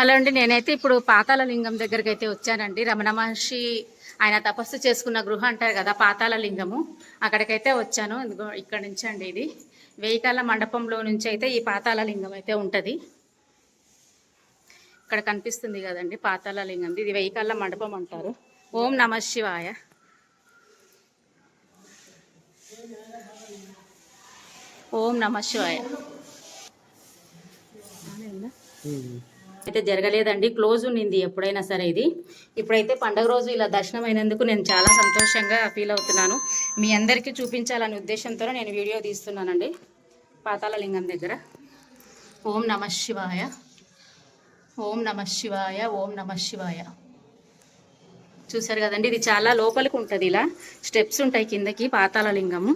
Hello అండి నేనైతే ఇప్పుడు పాతాళ లింగం దగ్గరికి అయితే వచ్చానండి. రమణ మహర్షి ఆయన తపస్సు చేసుకున్న గృహ అంటారు కదా పాతాళ లింగము అక్కడికైతే వచ్చాను. ఇక్కడ నుంచి అండి ఇది. వెయ్యికాల మండపంలో నుంచి అయితే ఈ పాతాళ లింగం అయితే ఉంటుంది. ఇక్కడ కనిపిస్తుంది కదండి పాతాళ లింగం ఇది వెయ్యికాల మండపం అంటారు. ఓం నమ శివాయ. ఓం నమ శివాయ. అయితే జరగలేదండి. క్లోజ్ ఉన్నింది ఎప్పుడైనా సరే ఇది. ఇప్పుడైతే పండగ రోజు ఇలా దర్శనం అయినందుకు నేను చాలా సంతోషంగా ఫీల్ అవుతున్నాను. మీ అందరికీ చూపించాలనే ఉద్దేశంతో నేను వీడియో తీస్తున్నానండి. పాతాళలింగం దగ్గర. ఓం నమ శివాయ. ఓం నమ శివాయ. ఓం నమ శివాయ. చూసారు కదండి ఇది చాలా లోపలికి ఉంటుంది ఇలా. స్టెప్స్ ఉంటాయి కిందకి పాతాళలింగము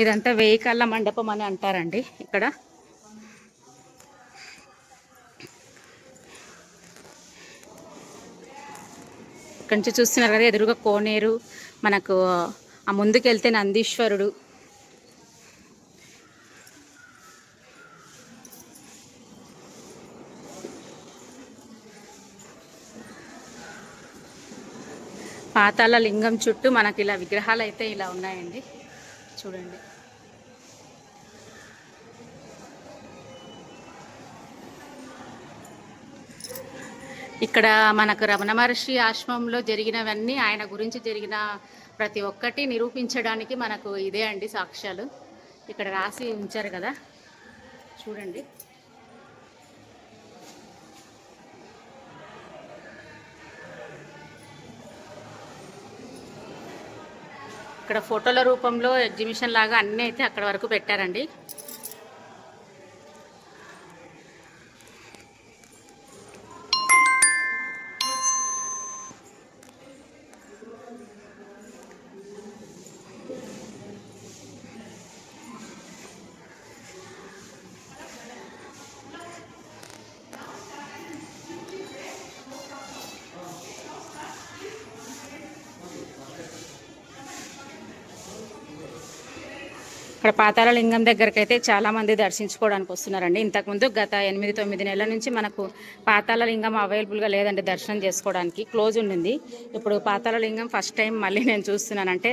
ఇదంతా వేయి కళ్ళ మండపం అని అంటారండి ఇక్కడ. ఇక్కడ నుంచి చూస్తున్నారు కదా ఎదురుగా కోనేరు మనకు ఆ ముందుకెళ్తే నందీశ్వరుడు. పాతాళ లింగం చుట్టూ మనకి ఇలా విగ్రహాలు అయితే ఇలా ఉన్నాయండి. చూడండి. ఇక్కడ మనకు రమణ మహర్షి ఆశ్రమంలో జరిగినవన్నీ ఆయన గురించి జరిగిన ప్రతి ఒక్కటి నిరూపించడానికి మనకు ఇదే అండి సాక్ష్యాలు. ఇక్కడ రాసి ఉంచారు కదా. చూడండి. ఇక్కడ ఫోటోల రూపంలో ఎగ్జిబిషన్ లాగా అన్నీ అయితే అక్కడ వరకు పెట్టారండి. ఇక్కడ పాతాళ లింగం దగ్గరికి అయితే దర్శించుకోవడానికి వస్తున్నారండి. ఇంతకుముందు గత ఎనిమిది తొమ్మిది నెలల నుంచి మనకు పాతాళ లింగం అవైలబుల్గా లేదండి దర్శనం చేసుకోవడానికి. క్లోజ్ ఉండింది. ఇప్పుడు పాతాళ లింగం ఫస్ట్ టైం మళ్ళీ నేను చూస్తున్నాను అంటే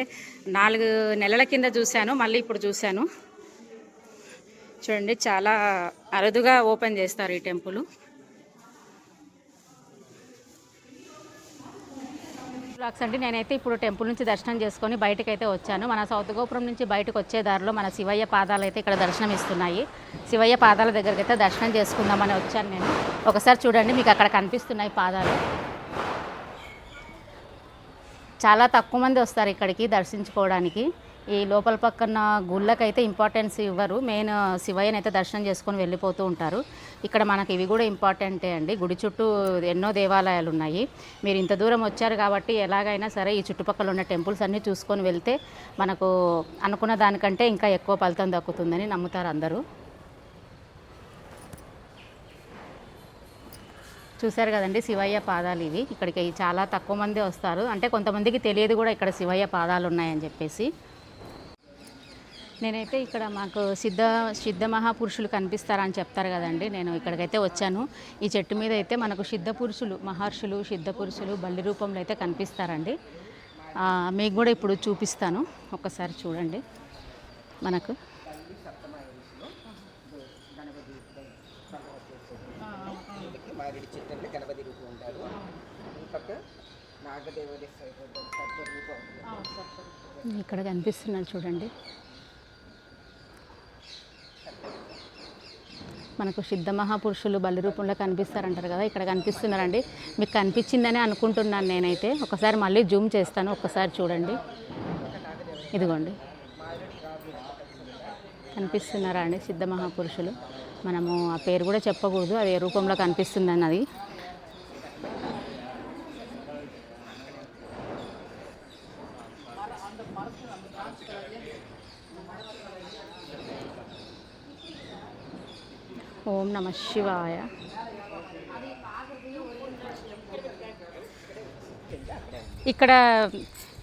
నాలుగు నెలల కింద చూశాను మళ్ళీ ఇప్పుడు చూశాను. చూడండి చాలా అరుదుగా ఓపెన్ చేస్తారు ఈ టెంపుల్. బ్లాగ్స్ అంటే నేనైతే ఇప్పుడు టెంపుల్ నుంచి దర్శనం చేసుకొని బయటకు అయితే వచ్చాను. మన సౌత్ గోపురం నుంచి బయటకు వచ్చే దారిలో మన శివయ్య పాదాలు అయితే ఇక్కడ దర్శనం ఇస్తున్నాయి శివయ్య పాదాల దగ్గరికి అయితే దర్శనం చేసుకుందామని వచ్చాను నేను. ఒకసారి చూడండి మీకు అక్కడ కనిపిస్తున్నాయి పాదాలు. చాలా తక్కువ మంది వస్తారు ఇక్కడికి దర్శించుకోవడానికి. ఈ లోపల పక్కన గుళ్ళకైతే ఇంపార్టెన్స్ ఇవ్వరు. మెయిన్ శివయ్యని అయితే దర్శనం చేసుకొని వెళ్ళిపోతూ ఉంటారు. ఇక్కడ మనకి ఇవి కూడా ఇంపార్టెంటే అండి. గుడి చుట్టూ ఎన్నో దేవాలయాలు ఉన్నాయి. మీరు ఇంత దూరం వచ్చారు కాబట్టి ఎలాగైనా సరే ఈ చుట్టుపక్కల ఉన్న టెంపుల్స్ అన్నీ చూసుకొని వెళ్తే మనకు అనుకున్న దానికంటే ఇంకా ఎక్కువ ఫలితం దక్కుతుందని నమ్ముతారు అందరూ. చూశారు కదండి శివయ్య పాదాలు ఇవి. ఇక్కడికి చాలా తక్కువ మంది వస్తారు. అంటే కొంతమందికి తెలియదు కూడా ఇక్కడ శివయ్య పాదాలు ఉన్నాయని చెప్పేసి. నేనైతే ఇక్కడ మాకు సిద్ధ సిద్ధ మహాపురుషులు కనిపిస్తారని చెప్తారు కదండి. నేను ఇక్కడికైతే వచ్చాను. ఈ చెట్టు మీద అయితే మనకు సిద్ధ పురుషులు మహర్షులు సిద్ధ పురుషులు బల్లి రూపంలో అయితే కనిపిస్తారండి. మీకు కూడా ఇప్పుడు చూపిస్తాను. ఒక్కసారి చూడండి మనకు. గణపతి రూపం ఉంటారు ఇక్కడ కనిపిస్తున్నారు చూడండి. మనకు సిద్ధ మహాపురుషులు బలి రూపంలో కనిపిస్తారంటారు కదా ఇక్కడ కనిపిస్తున్నారండి. మీకు కనిపించిందని అనుకుంటున్నాను నేనైతే. ఒకసారి మళ్ళీ జూమ్ చేస్తాను ఒక్కసారి చూడండి. ఇదిగోండి. కనిపిస్తున్నారా అండి సిద్ధ మహాపురుషులు? మనము ఆ పేరు కూడా చెప్పకూడదు అది ఏ రూపంలో కనిపిస్తుందని అది నమ శివాయ. ఇక్కడ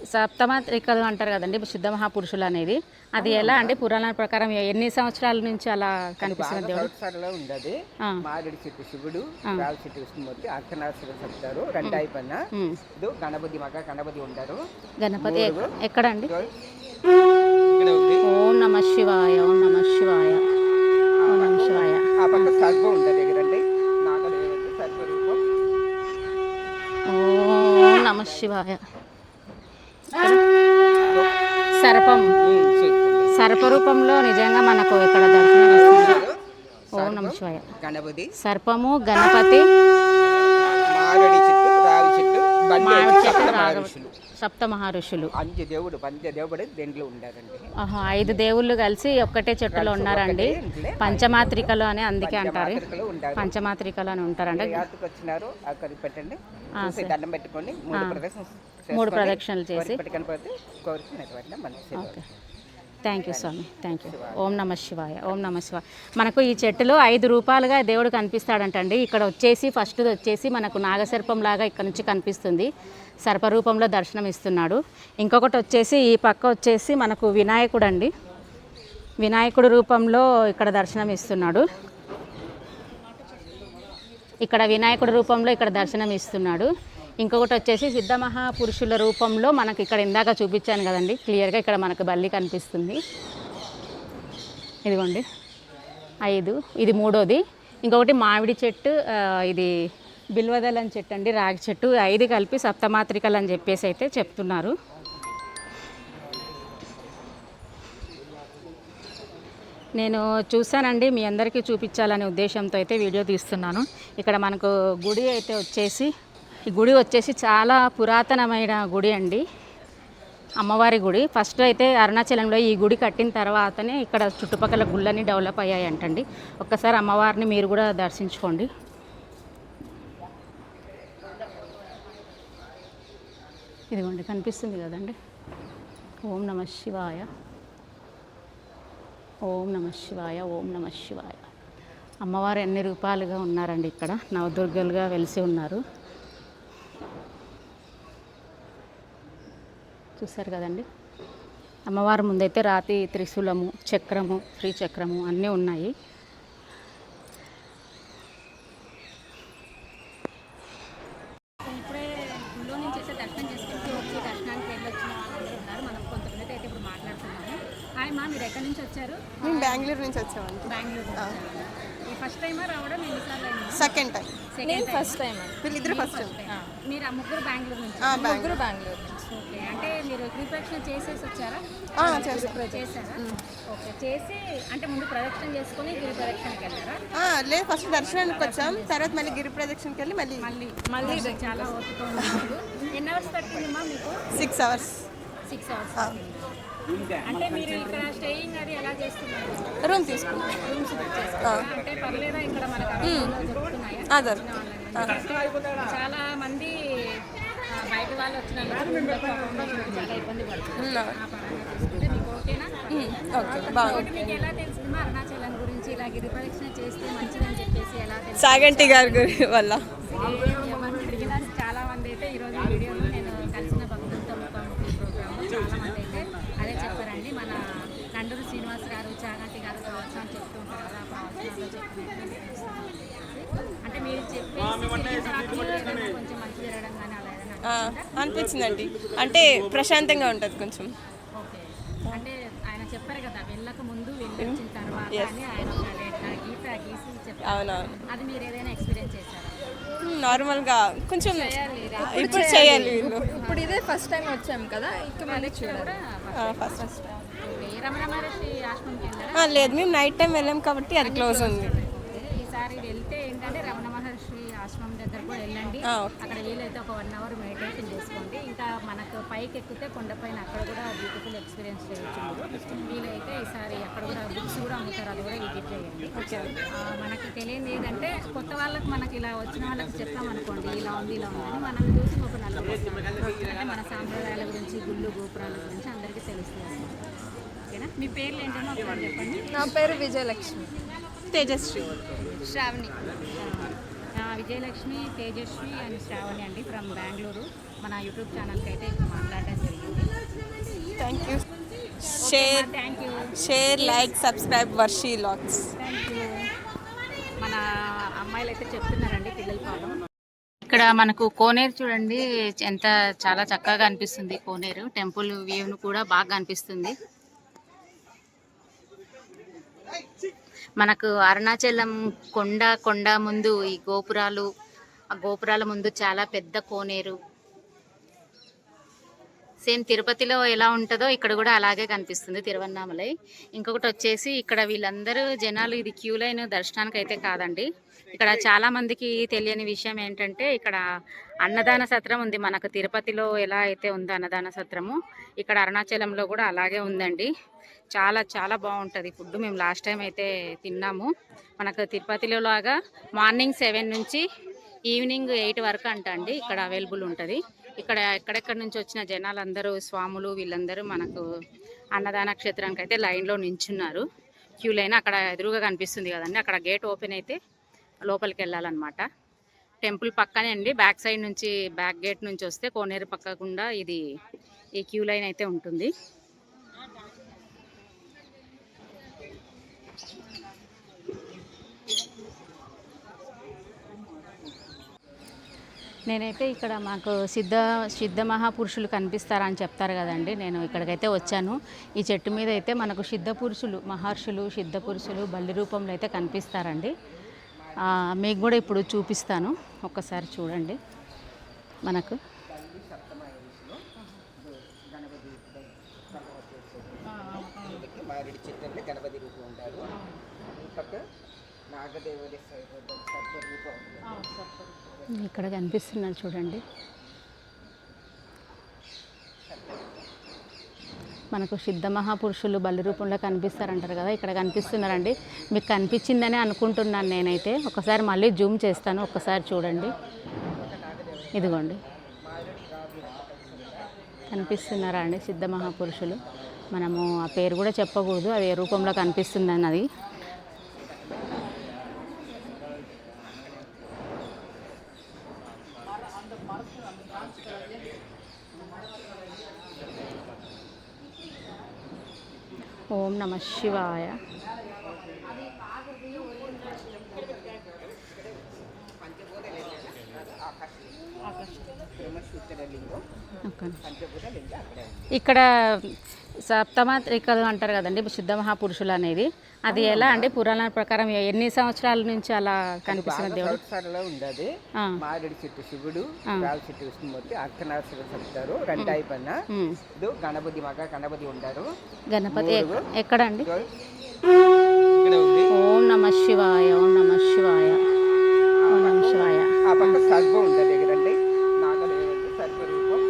సప్తమాత్రికలు అంటారు కదండి సిద్ధ మహాపురుషులు అనేది. అది ఎలా అండి పురాణాల ప్రకారం ఎన్ని సంవత్సరాల నుంచి అలా కనిపిస్తుంది దేవుడు? ఉండదు. మారేడు చెట్టు శివుడు రావి చెట్టు విష్ణుమూర్తి అర్ధనాథుడు చెప్తారు. రెండు అయిపోయిన ఉమ్. ఇది గణపతి మగ గణపతి ఉంటారు గణపతి ఎక్క- ఎక్కడండి? ఓం నమ శివాయ ఓం నమ శివాయ. పక్క సర్పం ఉంటుంది ఓం నమ శివాయ. సర్పం. సర్పరూపంలో నిజంగా మనకు ఇక్కడ దర్శనం ఇస్తుంది ఓం నమ శివాయ. గణపతి. సర్పము గణపతి. మారేడు చెట్టు రావి చెట్టు మామిడి చెట్టు. మహర్షులు. సప్త మహర్షులు. పంచ దేవుడు పంచ దేవుడు దేంట్లో ఉండారండి. ఆహా, ఐదు దేవుళ్ళు కలిసి ఒక్కటే చెట్టులో ఉన్నారండి. పంచమాత్రికలు అని అందుకే అంటారు. పంచమాత్రికలు అని ఉంటారండి. యాత్రకు వచ్చినారు పెట్టండి. దండం పెట్టుకోండి మూడు ప్రదక్షిణ మూడు ప్రదక్షిణలు చేసి. పెట్టుకొని పోతే కోరిక నెరవేరిన మనకి okay. Thank you Swamy thank you ఓం నమ శివాయ ఓం నమ శివాయ మనకు ఈ చెట్టులో ఐదు రూపాయలుగా దేవుడు కనిపిస్తాడంటండి. ఇక్కడ వచ్చేసి ఫస్ట్ వచ్చేసి మనకు నాగసర్పం లాగా ఇక్కడ నుంచి కనిపిస్తుంది. సర్పరూపంలో దర్శనం ఇస్తున్నాడు. ఇంకొకటి వచ్చేసి ఈ పక్క వచ్చేసి మనకు వినాయకుడు అండి వినాయకుడు రూపంలో ఇక్కడ దర్శనం ఇస్తున్నాడు. ఇక్కడ వినాయకుడు రూపంలో ఇక్కడ దర్శనం ఇస్తున్నాడు. ఇంకొకటి వచ్చేసి సిద్ధ మహాపురుషుల రూపంలో మనకి ఇక్కడ ఇందాక చూపించాను కదండి. క్లియర్గా ఇక్కడ మనకు బల్లి కనిపిస్తుంది. ఇదిగోండి. ఐదు. ఇది మూడోది. ఇంకొకటి మామిడి చెట్టు ఇది బిల్వదలం చెట్టు అండి రాగి చెట్టు. ఐదు కలిపి సప్తమాత్రికలు అని చెప్పేసి అయితే చెప్తున్నారు. నేను చూశానండి మీ అందరికీ చూపించాలనే ఉద్దేశంతో అయితే వీడియో తీస్తున్నాను. ఇక్కడ మనకు గుడి అయితే వచ్చేసి ఈ గుడి వచ్చేసి చాలా పురాతనమైన గుడి అండి. అమ్మవారి గుడి. ఫస్ట్ అయితే అరుణాచలంలో ఈ గుడి కట్టిన తర్వాతనే ఇక్కడ చుట్టుపక్కల గుళ్ళన్నీ డెవలప్ అయ్యాయి అంటండి ఒక్కసారి అమ్మవారిని మీరు కూడా దర్శించుకోండి. ఇదిగోండి కనిపిస్తుంది కదండి. ఓం నమ శివాయ. ఓం నమ శివాయ ఓం నమ శివాయ. అమ్మవారు ఎన్ని రూపాలుగా ఉన్నారండి ఇక్కడ? నవదుర్గలుగా వెలిసి ఉన్నారు. చూసారు కదండి. అమ్మవారి ముందైతే రాతి త్రిశూలము చక్రము శ్రీచక్రము అన్నీ ఉన్నాయి. ఇప్పుడే గుళ్ళో నుంచి అయితే దర్శనం చేసుకుంటూ వచ్చి దర్శనానికి వెళ్ళొచ్చిన వాళ్ళందరూ ఉన్నారు. మనం కొంతమంది అయితే ఇప్పుడు మాట్లాడుతున్నాము. హాయ్ మా మీరు ఎక్కడి నుంచి వచ్చారు? మేము బెంగళూరు నుంచి వచ్చామండి. బెంగళూరు ఫస్ట్ టైమా రావడం? ఎన్నిసార్లు second time. Second first time వీళ్ళిద్దరు ఫస్ట్ టైం. టైం. మీరు ఆ ముగ్గురు బెంగళూరు నుంచి ముగ్గురు బెంగళూరు. ఓకే. అంటే మీరు ప్రిపరేషన్ చేసేసి వచ్చారా? చేస్తాం. చేశారా? ఓకే. చేసి అంటే ముందు ప్రదక్షిణ చేసుకొని గిరి ప్రదక్షిణకి వెళ్ళారా? లేదు. ఫస్ట్ దర్శనానికి వచ్చాం. తర్వాత మళ్ళీ గిరి ప్రదక్షిణకి వెళ్ళి మళ్ళీ మళ్ళీ మళ్ళీ చాలా ఓపిక. ఎన్ని అవర్స్ పట్టిందమ్మా మీకు? Six hours. సిక్స్ అవర్స్ అంటే మీరు ఇక్కడ స్టేయింగ్ అది ఎలా చేస్తున్నారు? రూమ్ తీసుకున్నాం. రూమ్స్? అంటే పర్లేదా? ఇక్కడ మనకు అదర్ చాలా మంది బయట వాళ్ళు చాలా ఇబ్బంది సాగంటి గారి గురి వల్ల. చాలా మంది అయితే ఈరోజు వీడియోలో నేను కలిసిన భక్తులతో చాలా మంది అయితే అదే చెప్పారండి. మన నండూరు శ్రీనివాస్ గారు చాగంటి గారు ప్రవచనాలు చెప్తూ ఉంటారు కదా ఆ ప్రవచనాల్లో చెప్పినట్టు అంటే మీరు చెప్పేసి తిరిగిన తర్వాత మీరు ఏదైనా కొంచెం మంచి జరగడం కానీ అలా ఏదైనా అనిపించిందండి. అంటే ప్రశాంతంగా ఉంటుంది కొంచెం. ఓకే. అంటే ఆయన చెప్పారు కదా వెళ్ళక ముందు వెళ్ళొచ్చిన తర్వాత అని ఆయన ఒక లెక్క గీత గీసి చెప్పారు. అవునవును. అది మీరు ఏదైనా ఎక్స్పీరియన్స్ చేశారా? నార్మల్గా కొంచెం. ఇప్పుడు చేయాలి వీళ్ళు. ఇప్పుడు ఇదే ఫస్ట్ టైం వచ్చాం కదా ఇక మళ్ళీ చూడాలి. ఫస్ట్ లేదు. మేము నైట్ టైం వెళ్ళాం కాబట్టి అది క్లోజ్ ఉంది. ఈసారి వెళ్తే ఏంటంటే రమణ ఆశ్రమం దగ్గర కూడా వెళ్ళండి. అక్కడ వీలైతే ఒక వన్ అవర్ మెడిటేషన్ చేసుకోండి. ఇంకా మనకు పైకి ఎక్కితే కొండపైన అక్కడ కూడా బ్యూటిఫుల్ ఎక్స్పీరియన్స్ చేయొచ్చు మీరు. వీలైతే ఈసారి అక్కడ కూడా బుక్స్ కూడా అమ్ముతారు. అది కూడా విజిట్ చేయండి. మనకి తెలియదు ఏంటంటే కొత్త వాళ్ళకి మనకి ఇలా వచ్చిన వాళ్ళకి చెప్తాం అనుకోండి. ఇలా ఉంది ఇలా ఉందని మనం చూసి ఒక నలుగురు. అంటే మన సాంప్రదాయాల గురించి గుళ్ళు గోపురాల గురించి అందరికీ తెలుస్తుంది. ఓకేనా? మీ పేర్లు ఏంటో చెప్పండి. నా పేరు విజయలక్ష్మి. తేజస్వి శ్రావణి. విజయలక్ష్మి తేజస్వి అండ్ శ్రావణి అండి ఫ్రమ్ బెంగళూరు. మన యూట్యూబ్ ఛానల్కి అయితే ఇప్పుడు మాట్లాడడం జరిగింది. Thank you share share like subscribe Varshi లాక్స్ మన అమ్మాయిలు అయితే చెప్తున్నారండి పిల్లల పాపం. ఇక్కడ మనకు కోనేరు చూడండి ఎంత చాలా చక్కగా అనిపిస్తుంది కోనేరు. టెంపుల్ వ్యూను కూడా బాగా అనిపిస్తుంది. మనకు అరుణాచలం కొండ కొండ ముందు ఈ గోపురాలు ఆ గోపురాల ముందు చాలా పెద్ద కోనేరు. సేమ్ తిరుపతిలో ఎలా ఉంటుందో ఇక్కడ కూడా అలాగే కనిపిస్తుంది తిరువన్నామలై. ఇంకొకటి వచ్చేసి ఇక్కడ వీళ్ళందరూ జనాలు ఇది క్యూ లైన్ దర్శనానికి అయితే కాదండి. ఇక్కడ చాలా మందికి తెలియని విషయం ఏంటంటే ఇక్కడ అన్నదాన సత్రం ఉంది. మనకు తిరుపతిలో ఎలా అయితే ఉందో అన్నదాన సత్రము ఇక్కడ అరుణాచలంలో కూడా అలాగే ఉందండి. చాలా చాలా బాగుంటుంది. ఫుడ్ మేము లాస్ట్ టైం అయితే తిన్నాము. మనకు తిరుపతిలో లాగా మార్నింగ్ సెవెన్ నుంచి ఈవినింగ్ ఎయిట్ వరకు అంట అండి ఇక్కడ అవైలబుల్ ఉంటుంది. ఇక్కడ ఎక్కడెక్కడి నుంచి వచ్చిన జనాలందరూ స్వాములు వీళ్ళందరూ మనకు అన్నదాన క్షేత్రానికి అయితే లైన్లో నించున్నారు. క్యూ లైన్ అక్కడ ఎదురుగా కనిపిస్తుంది కదండి. అక్కడ గేట్ ఓపెన్ అయితే లోపలికి వెళ్ళాలన్నమాట టెంపుల్ పక్కనే అండి. బ్యాక్ సైడ్ నుంచి బ్యాక్ గేట్ నుంచి వస్తే కోనేరు పక్కకుండా ఇది ఈ క్యూ లైన్ అయితే ఉంటుంది. నేనైతే ఇక్కడ మాకు సిద్ధ సిద్ధ మహాపురుషులు కనిపిస్తారని చెప్తారు కదండి. నేను ఇక్కడికైతే వచ్చాను. ఈ చెట్టు మీద అయితే మనకు సిద్ధ పురుషులు మహర్షులు సిద్ధ పురుషులు బల్లి రూపంలో అయితే కనిపిస్తారండి. మీకు కూడా ఇప్పుడు చూపిస్తాను. ఒక్కసారి చూడండి. మనకు. మారేడు చెట్టు గణపతి రూపం ఉంటారు ఈ పక్క నాగదేవుడి రూపం ఇక్కడ కనిపిస్తున్నారు చూడండి. మనకు సిద్ధ మహాపురుషులు బల్లి రూపంలో కనిపిస్తారంటారు కదా ఇక్కడ కనిపిస్తున్నారండి. మీకు కనిపించిందని అనుకుంటున్నాను నేనైతే. ఒకసారి మళ్ళీ జూమ్ చేస్తాను ఒక్కసారి చూడండి. ఇదిగోండి. కనిపిస్తున్నారా అండి సిద్ధ మహాపురుషులు? మనము ఆ పేరు కూడా చెప్పకూడదు అది ఏ రూపంలో కనిపిస్తుందని అది ఓం నమ శివాయ. బ్రహ్మసూత్ర ఇక్కడ సప్తమాత్రికలు అంటారు కదండి సిద్ధ మహాపురుషులు అనేది. అది ఎలా అండి? పురాణాల ప్రకారం ఎన్ని సంవత్సరాల నుంచి అలా కనిపిస్తున్న దేవుడు? ఉండదు. మారేడు చెట్టు శివుడు రావి చెట్టు విష్ణుమూర్తి అర్ధనాథుడు చెప్తారు. రెండు అయిపోయిన ఉమ్. ఇది గణపతి మగ గణపతి ఉంటారు గణపతి ఎక్- ఎక్కడండి? ఓం నమ శివాయ ఓం నమ శివాయ ఓం నమ శివాయ ఆ పక్క సర్పం ఉంటుంది దగ్గరండి నాగదేవుడి సర్వరూపం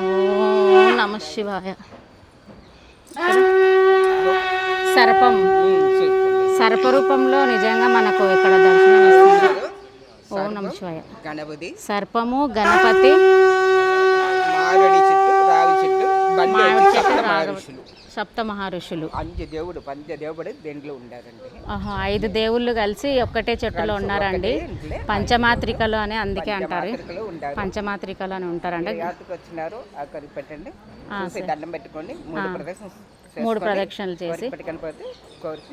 ఓం నమ శివాయ. సర్పం. సర్పరూపంలో నిజంగా మనకు ఇక్కడ దర్శనం ఇస్తుంది ఓం నమ శివాయ. గణపతి. సర్పము గణపతి మారేడు చెట్టు రావి చెట్టు బండి మామిడి వచ్చి చెట్టు సప్త మహర్షులు. అంజ దేవుడు పంచ దేవుడు దేంట్లో ఉండారండి? ఆహా, ఐదు దేవుళ్ళు కలిసి ఒక్కటే చెట్టులో ఉన్నారండి. పంచమాత్రికలు అని అందుకే అంటారు. పంచమాత్రికలు అని ఉంటారండి. వచ్చినారు అక్కడికి పెట్టండి. దండం పెట్టుకోండి మూడు ప్రదక్షిణ మూడు ప్రదక్షిణలు చేసి. పెట్టుకొని కోరిక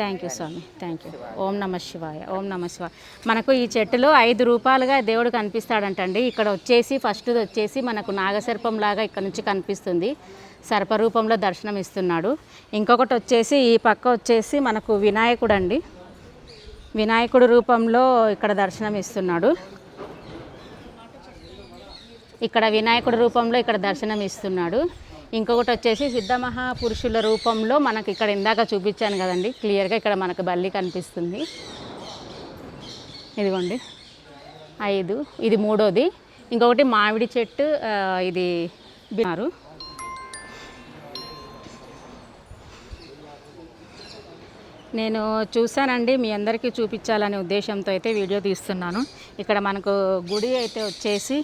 thank you Swamy thank you ఓం నమ శివాయ ఓం నమ శివాయ మనకు ఈ చెట్టులో ఐదు రూపాయలుగా దేవుడు కనిపిస్తాడంటండి. ఇక్కడ వచ్చేసి ఫస్ట్ వచ్చేసి మనకు నాగసర్పం లాగా ఇక్కడ నుంచి కనిపిస్తుంది. సర్పరూపంలో దర్శనం ఇస్తున్నాడు. ఇంకొకటి వచ్చేసి ఈ పక్క వచ్చేసి మనకు వినాయకుడు అండి వినాయకుడు రూపంలో ఇక్కడ దర్శనం ఇస్తున్నాడు. ఇక్కడ వినాయకుడు రూపంలో ఇక్కడ దర్శనం ఇస్తున్నాడు. ఇంకొకటి వచ్చేసి సిద్ధ మహాపురుషుల రూపంలో మనకి ఇక్కడ ఇందాక చూపించాను కదండి. క్లియర్గా ఇక్కడ మనకు బల్లి కనిపిస్తుంది. ఇదిగోండి. ఐదు. ఇది మూడోది. ఇంకొకటి మామిడి చెట్టు ఇది బిన్నారు. నేను చూశానండి మీ అందరికీ చూపించాలనే ఉద్దేశంతో అయితే వీడియో తీస్తున్నాను. ఇక్కడ మనకు గుడి అయితే వచ్చేసి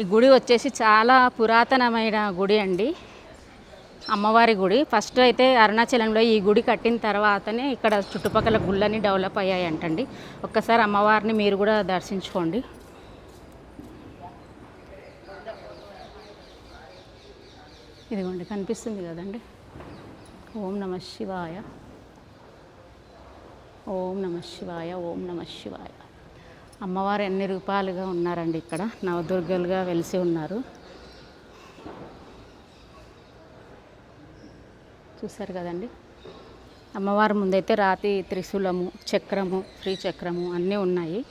ఈ గుడి వచ్చేసి చాలా పురాతనమైన గుడి అండి. అమ్మవారి గుడి. ఫస్ట్ అయితే అరుణాచలంలో ఈ గుడి కట్టిన తర్వాతనే ఇక్కడ చుట్టుపక్కల గుళ్ళని డెవలప్ అయ్యాయి అంటండి ఒక్కసారి అమ్మవారిని మీరు కూడా దర్శించుకోండి. ఇదిగోండి కనిపిస్తుంది కదండి. ఓం నమ శివాయ. ఓం నమ శివాయ ఓం నమ శివాయ. అమ్మవారు ఎన్ని రూపాలుగా ఉన్నారండి ఇక్కడ? నవదుర్గలుగా వెలిసి ఉన్నారు. చూసారు కదండి. అమ్మవారి ముందైతే రాతి త్రిశూలము చక్రము శ్రీచక్రము అన్నీ ఉన్నాయి.